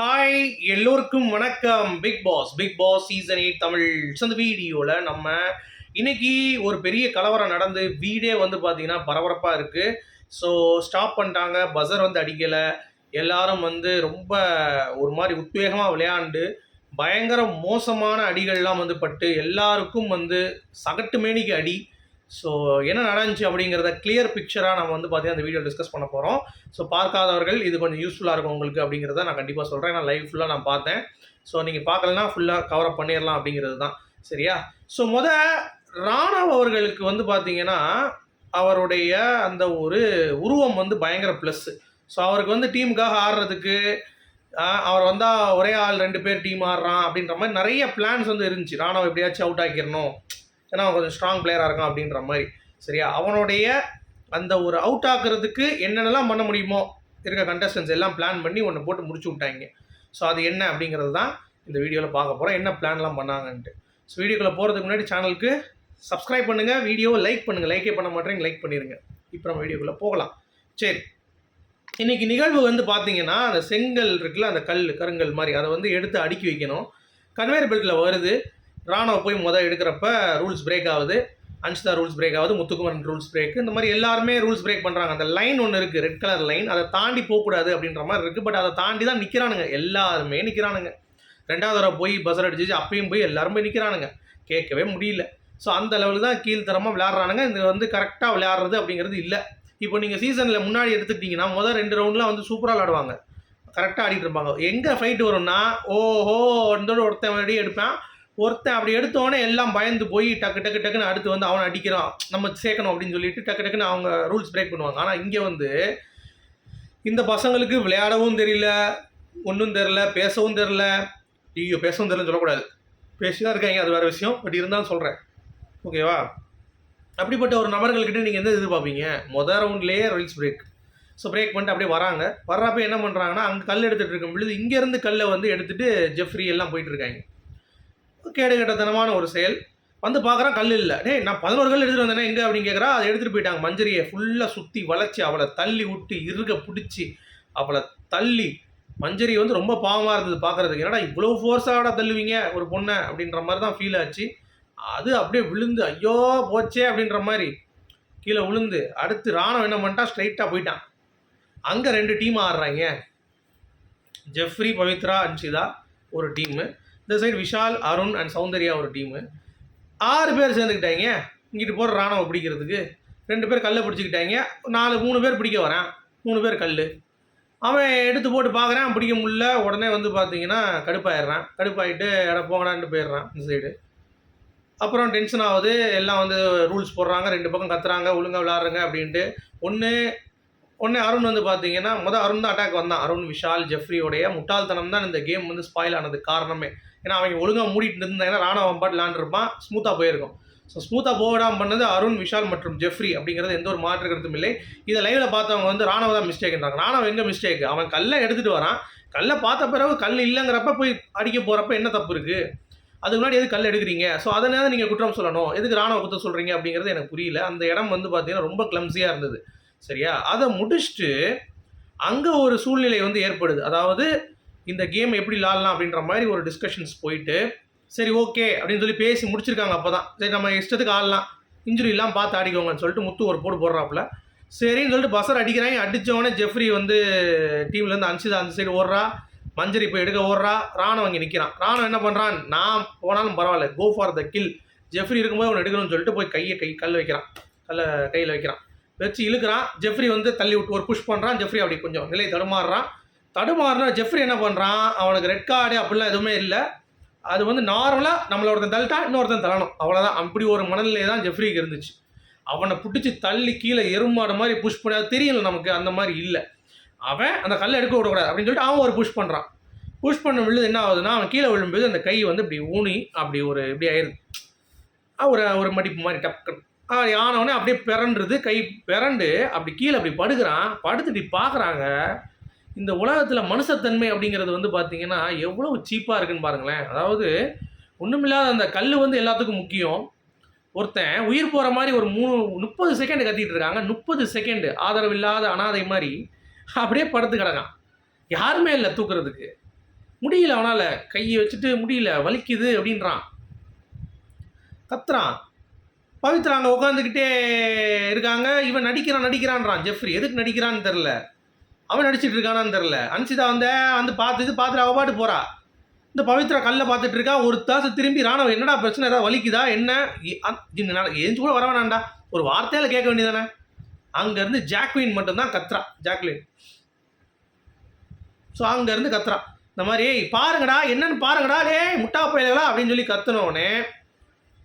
Hi எல்லோருக்கும் வணக்கம். Bigg Boss Bigg Boss season eight Tamil அந்த வீடியோவில் நம்ம இன்னைக்கு ஒரு பெரிய கலவரம் நடந்து வீடே வந்து பார்த்தீங்கன்னா பரபரப்பாக இருக்குது ஸோ ஸ்டாப் பண்ணிட்டாங்க. பஸர் வந்து அடிக்கலை. எல்லாரும் வந்து ரொம்ப ஒரு மாதிரி உத்வேகமாக விளையாண்டு பயங்கர மோசமான அடிகள்லாம் வந்து பட்டு எல்லாருக்கும் வந்து சகட்டு மேனிக்கு அடி. ஸோ என்ன நடந்துச்சு அப்படிங்கிறத கிளியர் பிக்சராக நம்ம வந்து பார்த்தீங்கன்னா அந்த வீடியோ டிஸ்கஸ் பண்ண போகிறோம் ஸோ பார்க்காதவர்கள் இது கொஞ்சம் யூஸ்ஃபுல்லாக இருக்கும் உங்களுக்கு அப்படிங்கிறத நான் கண்டிப்பாக சொல்கிறேன் நான் லைவ் ஃபுல்லாக நான் பார்த்தேன். ஸோ நீங்கள் பார்க்கலனா ஃபுல்லாக கவர் அப் பண்ணிடலாம் அப்படிங்கிறது தான். சரியா? ஸோ முத ராணவ் அவர்களுக்கு வந்து பார்த்தீங்கன்னா அவருடைய அந்த ஒரு உருவம் வந்து பயங்கர ப்ளஸ்ஸு ஸோ அவருக்கு வந்து டீமுக்காக ஆடுறதுக்கு அவர் வந்தால் ஒரே ஆள் ரெண்டு பேர் டீம் ஆடுறான் அப்படின்ற மாதிரி நிறைய பிளான்ஸ் வந்து இருந்துச்சு. ராணவ் எப்படியாச்சும் அவுட் ஆக்கிடணும். ஏன்னா அவன் கொஞ்சம் ஸ்ட்ராங் பிளேயராக இருக்கான் அப்படின்ற மாதிரி. சரியா? அவனுடைய அந்த ஒரு அவுட் ஆக்குறதுக்கு என்னென்னலாம் பண்ண முடியுமோ இருக்க கண்டஸ்டன்ஸ் எல்லாம் பிளான் பண்ணி ஒன்று போட்டு முடிச்சு விட்டாங்க. ஸோ அது என்ன அப்படிங்கிறது தான் இந்த வீடியோவில் பார்க்க போகிறோம் என்ன பிளான்லாம் பண்ணாங்கன்ட்டு. ஸோ வீடியோக்குள்ளே போகிறதுக்கு முன்னாடி சேனலுக்கு சப்ஸ்கிரைப் பண்ணுங்கள் வீடியோவை லைக் பண்ணுங்கள் லைக்கே பண்ண மாட்டேங்க லைக் பண்ணிடுங்க இப்போ நம்ம வீடியோக்குள்ளே போகலாம். சரி. இன்றைக்கி நிகழ்வு வந்து பார்த்தீங்கன்னா அந்த செங்கல் இருக்குல்ல அந்த கல் கருங்கல் மாதிரி அதை வந்து எடுத்து அடுக்கி வைக்கணும். கன்வேயர் பெல்ட்டில் வருது. ராணுவ போய் முத எடுக்கிறப்ப ரூல்ஸ் பிரேக் ஆகுது. அன்ஷிதா ரூல்ஸ் பிரேக் ஆகுது முத்துக்குமரன் ரூல்ஸ் பிரேக் இந்த மாதிரி எல்லாருமே ரூல்ஸ் பிரேக் பண்ணுறாங்க அந்த லைன் ஒன்று இருக்குது ரெட் கலர் லைன் அதை தாண்டி போகக்கூடாது அப்படின்ற மாதிரி இருக்குது பட் அதை தாண்டி தான் நிற்கிறானுங்க எல்லாருமே நிற்கிறானுங்க ரெண்டாவது தடவை போய் பஸ்ஸர் அடிச்சிச்சு அப்பயும் போய் எல்லாரும் போய் நிற்கிறானுங்க கேட்கவே முடியல. ஸோ அந்த லெவலுக்கு தான் கீழ்த்தரமாக விளையாடுறானுங்க. இது வந்து கரெக்டாக விளையாடுறது அப்படிங்கிறது இல்லை. இப்போ நீங்கள் சீசனில் முன்னாடி எடுத்துக்கிட்டிங்கன்னா முதல் ரெண்டு ரவுண்ட்லாம் வந்து சூப்பராக விளாடுவாங்க கரெக்டாக ஆடிட்டு இருப்பாங்க. எங்கே ஃபைட் வரும்னா ஓஹோ இந்த ஒருத்தன் அடி எடுப்பான். ஒருத்தன் அப்படி எடுத்தோடனே எல்லாம் பயந்து போய் டக்கு டக்கு டக்குன்னு அடுத்து வந்து அவனை அடிக்கிறான். நம்ம சேர்க்கணும் அப்படின்னு சொல்லிட்டு டக்கு டக்குன்னு அவங்க ரூல்ஸ் பிரேக் பண்ணுவாங்க. ஆனால் இங்கே வந்து இந்த பசங்களுக்கு விளையாடவும் தெரியல ஒன்றும் தெரில பேசவும் தெரில ஐயோ பேசவும் தெரியலன்னு சொல்லக்கூடாது. பேசி தான் இருக்காங்க அது வேறு விஷயம். பட் இருந்தாலும் சொல்கிறேன் ஓகேவா அப்படிப்பட்ட ஒரு நபர்கள்கிட்ட நீங்கள் எந்த எதிர்பார்ப்பீங்க? மொதல் ரவுண்ட்லேயே ரூல்ஸ் பிரேக் ஸோ பிரேக் பண்ணிட்டு அப்படியே வராங்க. வர்றப்ப என்ன பண்ணுறாங்கன்னா அங்கே கல் எடுத்துகிட்டு இருக்கும் பொழுது இங்கேருந்து கல்லை வந்து எடுத்துகிட்டு ஜெஃப்ரி எல்லாம் போயிட்டுருக்காங்க கேடு கட்டத்தனமான ஒரு செயல். வந்து பார்க்குறான் கல் இல்லை. டேய் நான் பதினோரு கல் எடுத்துகிட்டு வந்தேனே எங்கே அப்படின்னு கேட்குறா அதை எடுத்துகிட்டு போயிட்டாங்க மஞ்சரியை. ஃபுல்லாக சுற்றி வளைச்சி அவளை தள்ளி விட்டு இறுக பிடிச்சி அவளை தள்ளி. மஞ்சரி வந்து ரொம்ப பாவமாக இருந்தது பார்க்குறதுக்கு. என்னடா இவ்வளோ ஃபோர்ஸாகடா தள்ளுவீங்க ஒரு பொண்ணை? அப்படின்ற மாதிரி தான் ஃபீல் ஆச்சு. அது அப்படியே விழுந்து ஐயோ போச்சே அப்படின்ற மாதிரி கீழே விழுந்து அடுத்து ராணம் என்ன பண்ணிட்டான் ஸ்ட்ரைட்டாக போயிட்டான். அங்கே ரெண்டு டீம் ஆடுறாங்க. ஜெஃப்ரி பவித்ரா அன்ஷிதா ஒரு டீமு இந்த சைடு விஷால் அருண் அண்ட் சௌந்தர்யா ஒரு டீமு ஆறு பேர் சேர்ந்துக்கிட்டாங்க இங்கிட்டு போகிற ராணுவம் பிடிக்கிறதுக்கு. ரெண்டு பேர் கல்லை பிடிச்சிக்கிட்டாங்க நாலு மூணு பேர் பிடிக்க வரான். மூணு பேர் கல் அவன் எடுத்து போட்டு பார்க்குறான் பிடிக்க முடியல. உடனே வந்து பார்த்தீங்கன்னா கடுப்பாயிடுறான். கடுப்பாயிட்டு இடம் போங்கடான்ட்டு போயிடுறான் இந்த சைடு அப்புறம் டென்ஷன் ஆகுது. எல்லாம் வந்து ரூல்ஸ் போடுறாங்க. ரெண்டு பக்கம் கத்துறாங்க. ஒழுங்காக விளாட்றாங்க அப்படின்ட்டு. ஒன்று உடனே அருண் வந்து பார்த்தீங்கன்னா மொதல் அருண் தான் அட்டாக் வந்தான். அருண் விஷால் ஜெஃப்ரியோடைய முட்டாள்தனம் தான் இந்த கேம் வந்து ஸ்பாயில் ஆனதுக்கு காரணமே. ஏன்னா அவங்க ஒழுங்காக மூடிட்டு இருந்தாங்கன்னா ராணுவம் பாட்டு விளாண்டுருப்பான் ஸ்மூத்தாக போயிருக்கும். ஸோ ஸ்மூத்தாக போடாமல் பண்ணது அருண் விஷால் மற்றும் ஜெஃப்ரி அப்படிங்கிறது எந்த ஒரு மாற்று கருத்தும் இல்லை. இதை லைவில் பார்த்தவங்க வந்து ராணுவ தான் மிஸ்டேக்ன்றாங்க ராணுவ எங்கே மிஸ்டேக் அவன் கல்லை எடுத்துகிட்டு வரான். கல்லை பார்த்த பிறகு கல் இல்லைங்கிறப்ப போய் அடிக்க போகிறப்ப என்ன தப்பு இருக்குது அதுக்கு முன்னாடி எது கல் எடுக்கிறீங்க? ஸோ அதனால நீங்கள் குற்றம் சொல்லணும். எதுக்கு ராணுவ குற்றம் சொல்கிறீங்க அப்படிங்கிறது எனக்கு புரியல. அந்த இடம் வந்து பார்த்தீங்கன்னா ரொம்ப கிளம்ஸியாக இருந்தது. சரியா? அதை முடிச்சுட்டு அங்கே ஒரு சூழ்நிலை வந்து ஏற்படுது. அதாவது இந்த கேம் எப்படி விளாட்லாம் அப்படின்ற மாதிரி ஒரு டிஸ்கஷன்ஸ் போயிட்டு சரி ஓகே அப்படின்னு சொல்லி பேசி முடிச்சிருக்காங்க அப்போ தான் சரி நம்ம இஷ்டத்துக்கு ஆடலாம். இன்ஜுரி இல்லாமல் பார்த்து ஆடிக்கோங்கன்னு சொல்லிட்டு முத்து ஒரு போடு போடுறாப்புல. சரின்னு சொல்லிட்டு பஸ்ஸர் அடிக்கிறாங்க. அடித்தவொடனே ஜெஃப்ரி வந்து டீம்லேருந்து அன்சிதா அந்த சைடு ஓடுறா. மஞ்சரி போய் எடுக்க ஓடுறா. ராணுவம் அங்கே நிற்கிறான் ராணுவம் என்ன பண்ணுறான் நான் போனாலும் பரவாயில்ல. Go for the kill Jeffrey இருக்கும்போது அவனை எடுக்கணும்னு சொல்லிட்டு போய் கையை கை கல் வைக்கிறான். கல்லை கையில் வைக்கிறான். வச்சு இழுக்கிறான். ஜெஃப்ரி வந்து தள்ளி விட்டு ஒரு புஷ் பண்ணுறான் ஜெஃப்ரி அப்படி கொஞ்சம் நிலை தடுமாறுறான். தடுமாறுனா ஜெஃப்ரி என்ன பண்ணுறான் அவனுக்கு ரெட் கார்டு அப்படிலாம் எதுவுமே இல்லை. அது வந்து நார்மலாக நம்மளை ஒருத்தன் தள்ளிட்டான் இன்னொருத்தன் தள்ளணும். அவ்வளோதான் அப்படி ஒரு மனநிலை தான் ஜெஃப்ரிக்கு இருந்துச்சு. அவனை பிடிச்சி தள்ளி கீழே எருமாடு மாதிரி புஷ் பண்ணாது தெரியல நமக்கு அந்த மாதிரி இல்லை. அவன் அந்த கல்லை எடுக்க விடக்கூடாது அப்படின்னு சொல்லிட்டு அவன் ஒரு புஷ் பண்ணுறான் புஷ் பண்ண விழுது என்ன ஆகுதுன்னா அவன் கீழே விழும்போது அந்த கை வந்து இப்படி ஊனி அப்படி ஒரு இப்படி ஆயிருது ஒரு ஒரு மடிப்பு மாதிரி டக்கு ஆனவொடனே அப்படியே பிறண்டுறது கை பிறண்டு அப்படி கீழே அப்படி படுக்கிறான். படுத்து இப்படி பார்க்குறாங்க இந்த உலகத்தில் மனுஷத்தன்மை அப்படிங்கிறது வந்து பார்த்தீங்கன்னா எவ்வளோ சீப்பாக இருக்குன்னு பாருங்களேன். அதாவது ஒன்றுமில்லாத அந்த கல் வந்து எல்லாத்துக்கும் முக்கியம். ஒருத்தன் உயிர் போகிற மாதிரி ஒரு மூணு முப்பது செகண்டு கத்திட்டு இருக்காங்க. முப்பது செகண்டு ஆதரவு இல்லாத அனாதை மாதிரி அப்படியே படுத்து கிடக்கான். யாருமே இல்லை தூக்குறதுக்கு. முடியல அவனால். கையை வச்சுட்டு முடியல வலிக்குது அப்படின்றான். கத்துறான். பவித்ரா அங்கே உட்காந்துக்கிட்டே இருக்காங்க. இவன் நடிக்கிறான் நடிக்கிறான்றான் ஜெஃப்ரி எதுக்கு நடிக்கிறான்னு தெரில அவன் நடிச்சிட்டு இருக்கானான்னு தெரில அன்சிதா வந்த வந்து பார்த்துட்டு பார்த்துட்டு அவ பாட்டு போகிறா இந்த பவித்ரா கல்லில் பார்த்துட்டு இருக்கா. ஒரு தாசு திரும்பி ராணவ என்னடா பிரச்சனை ஏதாவது வலிக்குதா? என்ன? ஏஞ்சு கூட வர வேணாம்டா. ஒரு வார்த்தையில் கேட்க வேண்டியதானே அங்கேருந்து ஜாக்வின் மட்டும்தான் கத்ரா. ஜாக்லின். ஸோ அங்கேருந்து கத்துறான் இந்த மாதிரி பாருங்கடா. என்னன்னு பாருங்கடா. டேய் முட்டா பயலா அப்படின்னு சொல்லி கத்துனோடனே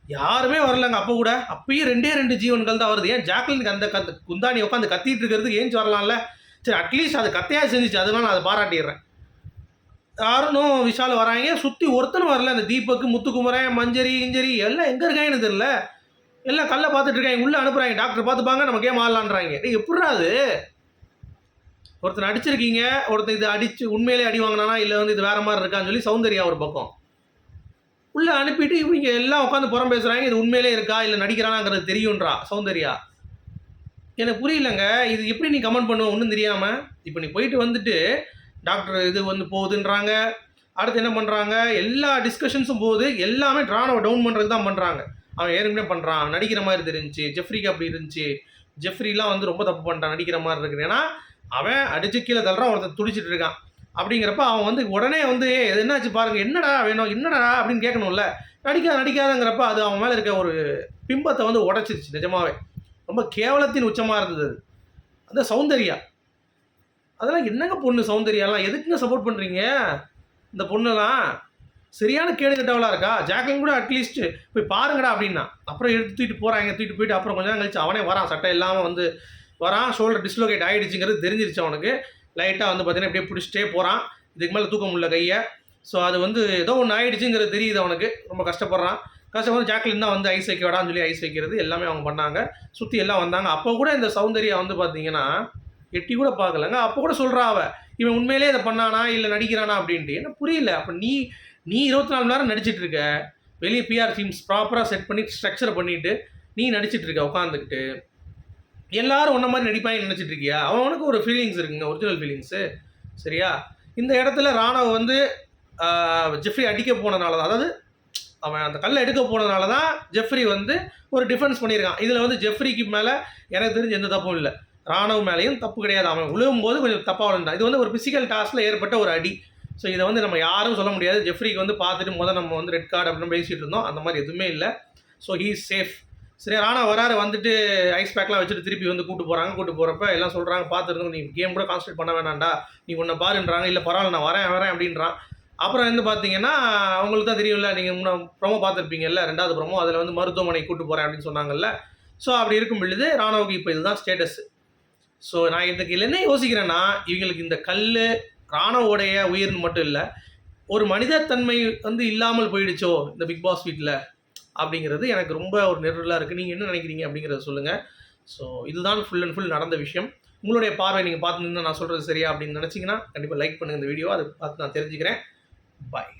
யாருமே வரலங்க. அப்போ கூட அப்பயும் ரெண்டே ரெண்டு ஜீவன்கள் தான் வருது. ஏன் ஜாக்லினுக்கு அந்த கத்து குந்தாணி உட்காந்து கத்திட்டு இருக்கிறதுக்கு ஏஞ்சி வரலாம்ல? சரி அட்லீஸ்ட் அது கத்தையாக செஞ்சுச்சு. அதனால நான் அதை பாராட்டிடுறேன். யாருனும் விஷால் வராங்க. சுற்றி ஒருத்தனும் வரல. அந்த தீபக்கு முத்துக்குமரன் மஞ்சரி இஞ்சரி எல்லாம் எங்கே இருக்காங்கன்னு தெரியல. எல்லாம் கல்லை பார்த்துட்டு இருக்காங்க. உள்ளே அனுப்புகிறாங்க டாக்டர் பார்த்துப்பாங்க. நம்ம கேம் ஆடலான்றாங்க டேய் எப்படிடா அது? ஒருத்தன் அடிச்சிருக்கீங்க. ஒருத்தன் இது அடிச்சு உண்மையிலே அடி வாங்கினானா? இல்லை வந்து இது வேற மாதிரி இருக்கான்னு சொல்லி சௌந்தர்யா ஒரு பக்கம். உள்ளே அனுப்பிட்டு இவங்க எல்லாம் உட்காந்து புறம் பேசுகிறாங்க இது உண்மையிலே இருக்கா இல்லை நடிக்கிறானாங்கிறது தெரியுன்றா சௌந்தர்யா. எனக்கு புரியலங்க இது எப்படி நீ கமெண்ட் பண்ணுவ ஒன்றும் தெரியாமல் இப்போ நீ போயிட்டு வந்துட்டு டாக்டர் இது வந்து போகுதுன்றாங்க அடுத்து என்ன பண்ணுறாங்க எல்லா டிஸ்கஷன்ஸும் போகுது எல்லாமே ட்ரானவை டவுன் பண்ணுறது தான் பண்ணுறாங்க அவன் ஏற்கனவே பண்ணுறான் நடிக்கிற மாதிரி தெரிஞ்சுச்சு ஜெஃப்ரிக்கு அப்படி இருந்துச்சு ஜெஃப்ரிலாம் வந்து ரொம்ப தப்பு பண்ணுறான் நடிக்கிற மாதிரி இருக்குது. ஏன்னா அவன் அடிச்சு கீழே தள்ளுறான் ஒருத்தன் துடிச்சிட்டு இருக்கான். அப்படிங்கிறப்ப அவன் வந்து உடனே வந்து என்னாச்சு பாருங்க என்னடா வேணும் என்னடா? அப்படின்னு கேட்கணும்ல. நடிக்காத நடிக்காதங்கிறப்ப அது அவன் மேலே இருக்க ஒரு பிம்பத்தை வந்து உடச்சிருச்சு நிஜமாவே. ரொம்ப கேவலத்தின் உச்சமாக இருந்தது அது. அந்த சௌந்தர்யா. அதெல்லாம் என்னங்க பொண்ணு சௌந்தர்யாலாம் எதுக்குங்க சப்போர்ட் பண்ணுறீங்க இந்த பொண்ணுலாம் சரியான கேடு கட்டவளாக இருக்கா? ஜாக்லின் கூட அட்லீஸ்ட் போய் பாருங்கடா அப்படின்னா. அப்புறம் எடுத்து தூக்கிட்டு போகிறாங்க தூக்கிட்டு போயிட்டு அப்புறம் கொஞ்ச நேரம் கழிச்சு அவனே வரான். சட்டை இல்லாமல் வந்து வரான் ஷோல்டர் டிஸ்லோகேட் ஆகிடுச்சுங்கிறது தெரிஞ்சிருச்சு அவனுக்கு. லைட்டாக வந்து பார்த்தீங்கன்னா இப்படியே பிடிச்சிட்டே போகிறான் இதுக்கு மேலே தூக்க முடியல கையை. ஸோ அது வந்து ஏதோ ஒன்று ஆயிடுச்சுங்கிறது தெரியுது அவனுக்கு. ரொம்ப கஷ்டப்படுறான். கஷ்டப்பட்டு ஜாக்லின் தான் வந்து ஐஸ் வைக்க வேடான்னு சொல்லி ஐஸ் வைக்கிறது எல்லாமே அவங்க பண்ணாங்க. சுற்றி எல்லாம் வந்தாங்க. அப்போ கூட இந்த சௌந்தர்யா வந்து பார்த்தீங்கன்னா எட்டி கூட பார்க்கலங்க. அப்போ கூட சொல்கிறா அவ இவன் உண்மையிலே இதை பண்ணானா? இல்லை நடிக்கிறானா? அப்படின்ட்டு. என்ன புரியல. அப்போ நீ நீ இருபத்தி நாலு மணி நேரம் நடிச்சிட்டு இருக்க. வெளியே பிஆர் டீம்ஸ் ப்ராப்பராக செட் பண்ணி ஸ்ட்ரக்சர் பண்ணிட்டு நீ நடிச்சிட்டு இருக்க உட்காந்துக்கிட்டு எல்லாரும் உன்ன மாதிரி நடிப்பாங்க நினச்சிட்டு இருக்கியா? அவனுக்கு ஒரு ஃபீலிங்ஸ் இருக்குங்க ஒரிஜினல் ஃபீலிங்ஸு சரியா? இந்த இடத்துல ராணவ வந்து ஜெஃப்ரி அடிக்க போனனால தான் அதாவது அவன் அந்த கல்லை எடுக்க போனதுனால தான் ஜெஃப்ரி வந்து ஒரு டிஃபென்ஸ் பண்ணியிருக்கான். இதில் வந்து ஜெஃப்ரிக்கு மேலே எனக்கு தெரிஞ்ச எந்த தப்பும் இல்லை. ராணுவ மேலேயும் தப்பு கிடையாது. அவன் விழுகும்போது கொஞ்சம் தப்பாக விழுந்தான் இது வந்து ஒரு ஃபிசிக்கல் டாஸ்கில் ஏற்பட்ட ஒரு அடி. ஸோ இதை வந்து நம்ம யாரும் சொல்ல முடியாது. ஜெஃப்ரிக்கு வந்து பார்த்துட்டு முதல் நம்ம வந்து ரெட் கார்டு அப்படின்னு பேசிகிட்டு இருந்தோம். அந்த மாதிரி எதுவுமே இல்லை. ஸோ ஹீ சேஃப் சரி ராணா வராரு வந்துட்டு ஐஸ் பேக்லாம் வச்சுட்டு திருப்பி வந்து கூட்டு போகிறாங்க கூட்டு போகிறப்ப எல்லாம் சொல்கிறாங்க பார்த்துருந்தோம் நீ கேம் கூட கான்சன்ட்ரேட் பண்ண வேணாண்டா நீ உன்னை பாருன்றாங்க. இல்லை பரவாயில்ல நான் வரேன் வரேன் அப்படின்றான். அப்புறம் வந்து பார்த்தீங்கன்னா அவங்களுக்கு தான் தெரியும்ல நீங்கள் முன்ன ப்ரொமோ பார்த்துருப்பீங்கல்ல ரெண்டாவது ப்ரோமோ அதில் வந்து மருத்துவமனை கூட்டு போகிறேன் அப்படின்னு சொன்னாங்கல்ல. ஸோ அப்படி இருக்கும் பொழுது ராணுவுக்கு இப்போ இதுதான் ஸ்டேட்டஸ் ஸோ நான் இதுக்கு இதுல என்ன யோசிக்கிறேன்னா இவங்களுக்கு இந்த கல் ராணுவோடைய உயிர்னு மட்டும் இல்லை ஒரு மனிதத்தன்மை வந்து இல்லாமல் போயிடுச்சோ இந்த பிக் பாஸ் வீட்டில் அப்படிங்கிறது எனக்கு ரொம்ப ஒரு நெருடலாக இருக்குது நீங்கள் என்ன நினைக்கிறீங்க அப்படிங்கிறத சொல்லுங்கள் ஸோ இதுதான் ஃபுல் அண்ட் ஃபுல் நடந்த விஷயம். உங்களுடைய பார்வை நீங்கள் பார்த்துருந்தா நான் சொல்கிறது சரியா அப்படின்னு நினச்சிங்கன்னா கண்டிப்பாக லைக் பண்ணுங்கள் இந்த வீடியோ அதை பார்த்து நான் தெரிஞ்சுக்கிறேன். பாய்